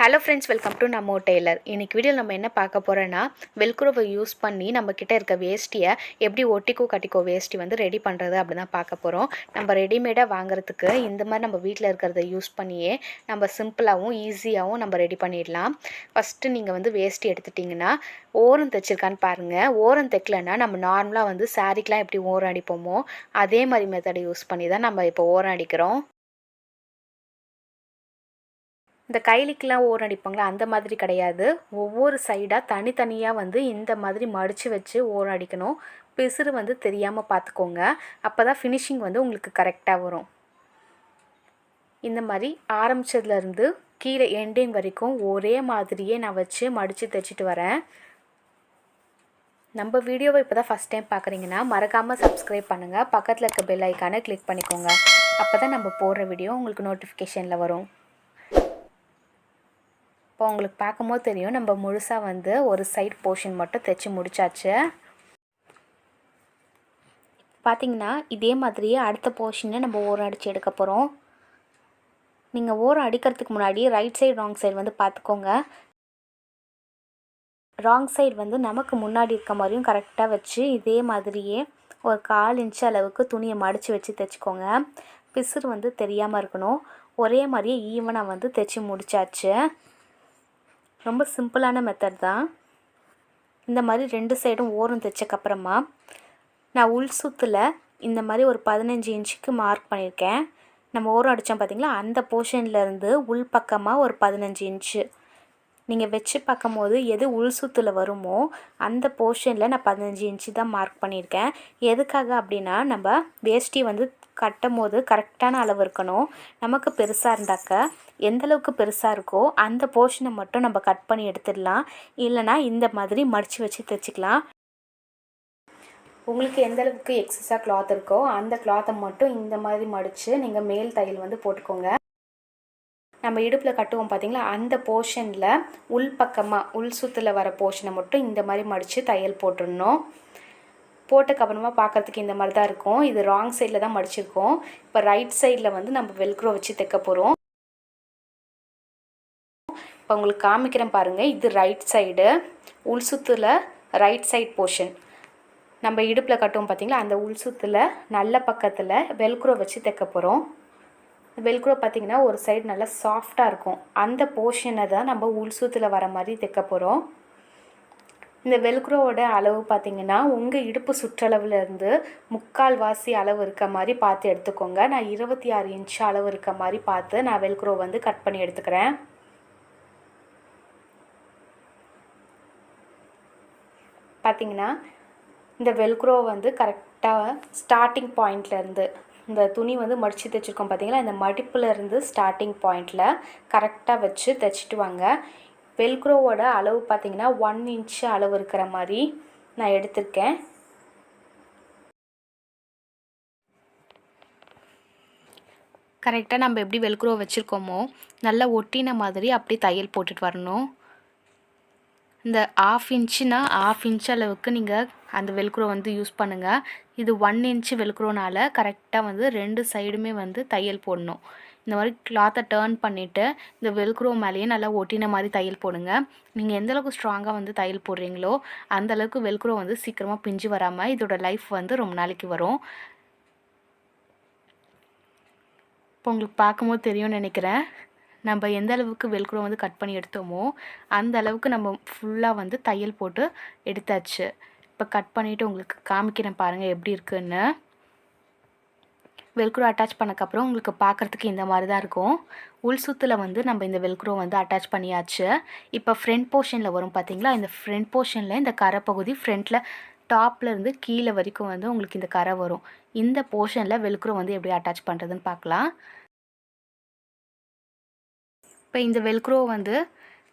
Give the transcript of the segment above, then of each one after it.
Hello friends welcome to நம்ம tailor இன்றைக்கி video நம்ம என்ன பார்க்க போகிறோன்னா வெல்க்ரோவை யூஸ் பண்ணி நம்ம இருக்க வேஷ்டியை எப்படி ஒட்டிக்கோ கட்டிக்கோ வேஷ்டி வந்து ரெடி பண்ணுறது அப்படி தான் பார்க்க போகிறோம் நம்ம ரெடிமேடாக வாங்குறதுக்கு இந்த மாதிரி நம்ம வீட்டில் இருக்கிறத யூஸ் பண்ணியே நம்ம சிம்பிளாகவும் ஈஸியாகவும் நம்ம ரெடி பண்ணிடலாம். ஃபஸ்ட்டு நீங்கள் வந்து வேஷ்டி எடுத்துட்டிங்கன்னா ஓரம் தைச்சிருக்கான்னு பாருங்கள் ஓரம் தைக்கலன்னா நம்ம நார்மலாக வந்து சாரீக்கெலாம் எப்படி ஓரம் அடிப்போமோ அதே மாதிரி மெத்தடை யூஸ் பண்ணி தான் நம்ம இப்போ ஓரம் அடிக்கிறோம். இந்த கைலிக்கெலாம் ஓரம் அடிப்பாங்களா? அந்த மாதிரி கிடையாது. ஒவ்வொரு சைடாக தனித்தனியாக வந்து இந்த மாதிரி மடித்து வச்சு ஓரம் அடிக்கணும். பிசுறு வந்து தெரியாமல் பார்த்துக்கோங்க அப்போ தான் ஃபினிஷிங் வந்து உங்களுக்கு கரெக்டாக வரும். இந்த மாதிரி ஆரம்பித்ததுலேருந்து கீழே எண்டிங் வரைக்கும் ஒரே மாதிரியே நான் வச்சு மடித்து தைச்சிட்டு வரேன். நம்ம வீடியோவை இப்போ தான் ஃபஸ்ட் டைம் பார்க்குறீங்கன்னா மறக்காமல் சப்ஸ்கிரைப் பண்ணுங்கள் பக்கத்தில் இருக்க பெல் ஐக்கானை கிளிக் பண்ணிக்கோங்க. அப்போ தான் நம்ம போடுற வீடியோ உங்களுக்கு நோட்டிஃபிகேஷனில் வரும். இப்போ உங்களுக்கு பார்க்கும்போது தெரியும் நம்ம முழுசாக வந்து ஒரு சைட் போர்ஷன் மட்டும் தைச்சி முடிச்சாச்சு. பார்த்திங்கன்னா இதே மாதிரியே அடுத்த போர்ஷனை நம்ம ஓரம் அடித்து எடுக்க போகிறோம் நீங்கள் ஓரம் அடிக்கிறதுக்கு முன்னாடி ரைட் சைடு ராங் சைடு வந்து பார்த்துக்கோங்க ராங் சைடு வந்து நமக்கு முன்னாடி இருக்க மாதிரியும் கரெக்டாக வச்சு இதே மாதிரியே ஒரு கால் இன்ச்சு அளவுக்கு துணியை மடித்து வச்சு தைச்சிக்கோங்க. பிசுறு வந்து தெரியாமல் இருக்கணும். ஒரே மாதிரியே ஈவனாக வந்து தைச்சி முடிச்சாச்சு. ரொம்ப சிம்பிளான மெத்தட் தான். இந்த மாதிரி ரெண்டு சைடும் ஓரம் தைச்சக்கப்புறமா நான் உள் சுத்தில் இந்த மாதிரி ஒரு பதினஞ்சு இன்ச்சுக்கு மார்க் பண்ணியிருக்கேன். நம்ம ஓரம் அடித்தோம் பார்த்திங்களா அந்த போர்ஷன்லேருந்து உள் பக்கமாக ஒரு பதினஞ்சு இன்ச்சு நீங்கள் வச்சு பார்க்கும்போது எது உள் சுத்தில் வருமோ அந்த போர்ஷனில் நான் பதினஞ்சு இன்ச்சு தான் மார்க் பண்ணியிருக்கேன். எதுக்காக அப்படின்னா நம்ம வேஷ்டி வந்து கட்டும் போது கரெக்டான அளவு இருக்கணும். நமக்கு பெருசாக இருந்தாக்க எந்த அளவுக்கு பெருசாக இருக்கோ அந்த போர்ஷனை மட்டும் நம்ம கட் பண்ணி எடுத்துடலாம். இல்லைனா இந்த மாதிரி மடித்து வச்சு தைச்சிக்கலாம். உங்களுக்கு எந்த அளவுக்கு எக்ஸஸாக கிளாத் இருக்கோ அந்த கிளாத்தை மட்டும் இந்த மாதிரி மடித்து நீங்கள் மேல் தையல் வந்து போட்டுக்கோங்க. நம்ம இடுப்பில் கட்டுவோம் பார்த்தீங்களா அந்த போர்ஷனில் உள் பக்கமாக உள் சுத்தில் வர போர்ஷனை மட்டும் இந்த மாதிரி மடித்து தையல் போட்டுடணும். போட்டக்கப்புறமா பார்க்குறதுக்கு இந்த மாதிரி தான் இருக்கும். இது ராங் சைடில் தான் மடிச்சிருக்கோம். இப்போ ரைட் சைடில் வந்து நம்ம வெல்க்ரோ வச்சு தைக்க போகிறோம் இப்போ உங்களுக்கு காமிக்கிறேன் பாருங்கள் இது ரைட் சைடு உள் சுத்தில் ரைட் சைட் போர்ஷன் நம்ம இடுப்பில் கட்டுவோம் பார்த்திங்களா அந்த உள் சுத்தில் நல்ல பக்கத்தில் வெல்க்ரோ வச்சு தைக்க போகிறோம் வெல்க்ரோ பார்த்திங்கன்னா ஒரு சைடு நல்லா சாஃப்டாக இருக்கும். அந்த போர்ஷனை தான் நம்ம உள் சுத்தில் வர மாதிரி தைக்க போகிறோம் இந்த வெல்க்ரோவோட அளவு பார்த்திங்கன்னா உங்கள் இடுப்பு சுற்றளவுலேருந்து முக்கால் வாசி அளவு இருக்க மாதிரி பார்த்து எடுத்துக்கோங்க. நான் இருபத்தி ஆறு இன்ச் அளவு இருக்க மாதிரி பார்த்து நான் வெல்க்ரோ வந்து கட் பண்ணி எடுத்துக்கிறேன். பார்த்திங்கன்னா இந்த வெல்க்ரோ வந்து கரெக்டாக ஸ்டார்டிங் பாயிண்ட்லேருந்து இந்த துணி வந்து மடித்து தைச்சிருக்கோம் பார்த்தீங்களா இந்த மடிப்புலேருந்து ஸ்டார்டிங் பாயிண்டில் கரெக்டாக வச்சு தைச்சிட்டு வாங்க. வெல்க்ரோவோட அளவு பார்த்திங்கன்னா ஒன் இன்ச் அளவு இருக்கிற மாதிரி நான் எடுத்திருக்கேன். கரெக்டாக நம்ம எப்படி வெல்க்ரோ வச்சுருக்கோமோ நல்லா ஒட்டின மாதிரி அப்படி தையல் போட்டுட்டு வரணும். இந்த ஆஃப் இன்ச்சுனா ஆஃப் இன்ச் அளவுக்கு நீங்கள் அந்த வெல்க்ரோ வந்து யூஸ் பண்ணுங்கள் இது ஒன் இன்ச்சு வெல்க்ரோனால் கரெக்டாக வந்து ரெண்டு சைடுமே வந்து தையல் போடணும். இந்த மாதிரி கிளாத்தை டேர்ன் பண்ணிவிட்டு இந்த வெல்க்ரோ மேலேயே நல்லா ஒட்டின மாதிரி தையல் போடுங்க. நீங்கள் எந்தளவுக்கு ஸ்ட்ராங்காக வந்து தையல் போடுறீங்களோ அந்தளவுக்கு வெல்க்ரோ வந்து சீக்கிரமாக பிஞ்சு வராமல் இதோட லைஃப் வந்து ரொம்ப நாளைக்கு வரும். இப்போ உங்களுக்கு பார்க்கும்போது தெரியும்னு நினைக்கிறேன். நம்ம எந்த அளவுக்கு வெல்க்ரோ வந்து கட் பண்ணி எடுத்தோமோ அந்த அளவுக்கு நம்ம ஃபுல்லாக வந்து தையல் போட்டு எடுத்தாச்சு. இப்போ கட் பண்ணிவிட்டு உங்களுக்கு காமிக்கிறேன் பாருங்கள் எப்படி இருக்குன்னு. வெல்க்ரோ அட்டாச் பண்ணக்கப்புறம் உங்களுக்கு பார்க்குறதுக்கு இந்த மாதிரி தான் இருக்கும். உள் சுத்தில் வந்து நம்ம இந்த வெல்க்ரோ வந்து அட்டாச் பண்ணியாச்சு. இப்போ ஃப்ரண்ட் போர்ஷனில் வரும் பார்த்தீங்களா இந்த ஃப்ரண்ட் போர்ஷனில் இந்த கரை பகுதி ஃப்ரண்ட்டில் டாப்லேருந்து கீழே வரைக்கும் வந்து உங்களுக்கு இந்த கரை வரும். இந்த போர்ஷனில் வெல்க்ரோ வந்து எப்படி அட்டாச் பண்ணுறதுன்னு பார்க்கலாம். இப்போ இந்த வெல்க்ரோ வந்து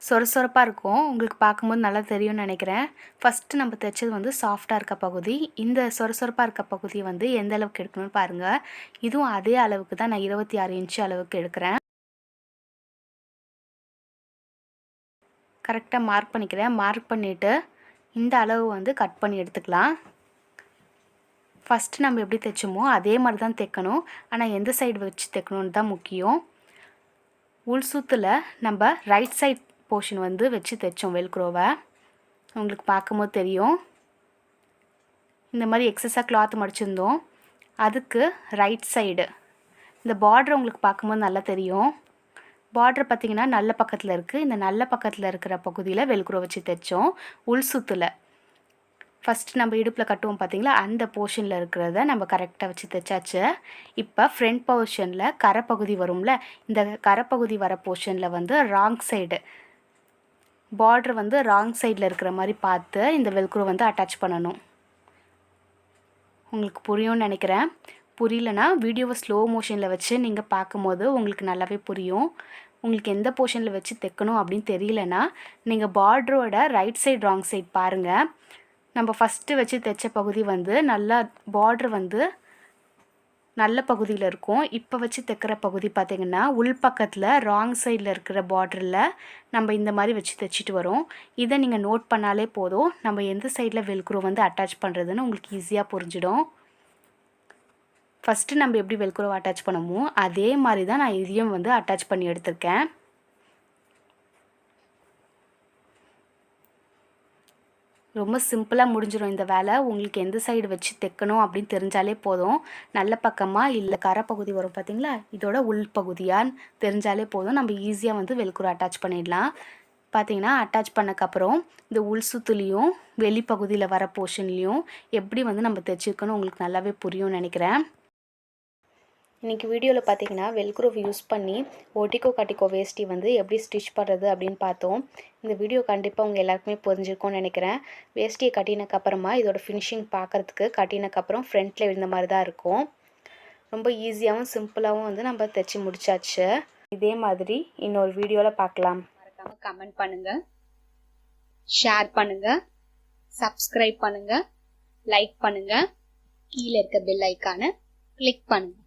சொர சொரப்பாக இருக்கும். உங்களுக்கு பார்க்கும்போது நல்லா தெரியும்னு நினைக்கிறேன். ஃபஸ்ட்டு நம்ம தைச்சது வந்து சாஃப்டாக இருக்க பகுதி. இந்த சொர சொரப்பாக இருக்க பகுதியை வந்து எந்த அளவுக்கு எடுக்கணும்னு பாருங்கள் இதுவும் அதே அளவுக்கு தான் நான் இருபத்தி ஆறு இன்ச்சு அளவுக்கு எடுக்கிறேன். கரெக்டாக மார்க் பண்ணிக்கிறேன். மார்க் பண்ணிவிட்டு இந்த அளவு வந்து கட் பண்ணி எடுத்துக்கலாம். ஃபஸ்ட்டு நம்ம எப்படி தைச்சோமோ அதே மாதிரி தான் தைக்கணும். ஆனால் எந்த சைடு வச்சு தைக்கணுன்னு தான் முக்கியம். உள் சுத்தில் நம்ம ரைட் சைட் போர்ஷன் வந்து வச்சு தைச்சோம் வெல்க்ரோவை உங்களுக்கு பார்க்கும்போது தெரியும். இந்த மாதிரி எக்ஸஸாக கிளாத் மடிச்சிருந்தோம். அதுக்கு ரைட் சைடு இந்த பார்டர் உங்களுக்கு பார்க்கும்போது நல்லா தெரியும். பார்டர் பார்த்திங்கன்னா நல்ல பக்கத்தில் இருக்குது இந்த நல்ல பக்கத்தில் இருக்கிற பகுதியில் வெல்க்ரோ வச்சு தைச்சோம். உள் சுத்தில். ஃபஸ்ட்டு நம்ம இடுப்பில் கட்டுவோம் பார்த்திங்களா? அந்த போர்ஷனில் இருக்கிறத நம்ம கரெக்டாக வச்சு தைச்சாச்சு. இப்போ ஃப்ரண்ட் போர்ஷனில் கரைப்பகுதி வரும்ல? இந்த கரைப்பகுதி வர போர்ஷனில் வந்து ராங் சைடு பார்டர் வந்து ராங் சைடில் இருக்கிற மாதிரி பார்த்து இந்த வெல்க்ரோ வந்து அட்டாச் பண்ணணும். உங்களுக்கு புரியும்னு நினைக்கிறேன். புரியலனா வீடியோவை ஸ்லோ மோஷனில் வச்சு நீங்கள் பார்க்கும்போது உங்களுக்கு நல்லாவே புரியும். உங்களுக்கு எந்த போர்ஷனில் வச்சு தைக்கணும் அப்படின்னு தெரியலனா நீங்கள் பார்டரோட ரைட் சைடு ராங் சைட் பாருங்கள் நம்ம ஃபஸ்ட்டு வச்சு தைச்ச பகுதி வந்து நல்லா பார்ட்ரு வந்து நல்ல பகுதியில் இருக்கும். இப்போ வச்சு தைக்கிற பகுதி பார்த்திங்கன்னா உள் பக்கத்தில் ராங் சைடில் இருக்கிற பார்டரில் நம்ம இந்த மாதிரி வச்சு தைச்சிட்டு வரோம். இதை நீங்கள் நோட் பண்ணாலே போதும். நம்ம எந்த சைடில் வெல்க்ரோ வந்து அட்டாச் பண்ணுறதுன்னு உங்களுக்கு ஈஸியாக புரிஞ்சிடும். ஃபஸ்ட்டு நம்ம எப்படி வெல்க்ரோ அட்டாச் பண்ணமோ அதே மாதிரி தான் நான் இதையும் வந்து அட்டாச் பண்ணி எடுத்திருக்கேன். ரொம்ப சிம்பிளாக முடிஞ்சிடும் இந்த வேலை. உங்களுக்கு எந்த சைடு வச்சு தைக்கணும் அப்படின்னு தெரிஞ்சாலே போதும். நல்ல பக்கமாக இல்லை கரைப்பகுதி வரும் பார்த்தீங்களா இதோட உள்பகுதியான்னு தெரிஞ்சாலே போதும். நம்ம ஈஸியாக வந்து வெல்குரோ அட்டாச் பண்ணிடலாம். பார்த்தீங்கன்னா அட்டாச் பண்ணக்கப்புறம் இந்த உள் சுத்துலேயும் வெளிப்பகுதியில் வர போர்ஷன்லேயும் எப்படி வந்து நம்ம தைச்சிருக்கணும் உங்களுக்கு நல்லாவே புரியும்னு நினைக்கிறேன். இன்றைக்கி வீடியோவில் பார்த்தீங்கன்னா வெல்க்ரோவ் யூஸ் பண்ணி ஒட்டிக்கோ கட்டிக்கோ வேஷ்டி வந்து எப்படி ஸ்டிச் பண்ணுறது அப்படின்னு பார்த்தோம். இந்த வீடியோ கண்டிப்பாக உங்கள் எல்லாருக்குமே புரிஞ்சிருக்கும்னு நினைக்கிறேன். வேஷ்டியை கட்டினக்கப்புறமா இதோட ஃபினிஷிங் பார்க்குறதுக்கு கட்டினக்கப்புறம் ஃப்ரண்ட்டில் இருந்த மாதிரி தான் இருக்கும். ரொம்ப ஈஸியாகவும் சிம்பிளாகவும் வந்து நம்ம தைச்சி முடிச்சாச்சு. இதே மாதிரி இன்னொரு வீடியோவில் பார்க்கலாம் மறக்காமல் கமெண்ட் பண்ணுங்கள் ஷேர் பண்ணுங்கள் சப்ஸ்கிரைப் பண்ணுங்கள் லைக் பண்ணுங்கள் கீழே இருக்க பெல் ஐக்கானை கிளிக் பண்ணுங்கள்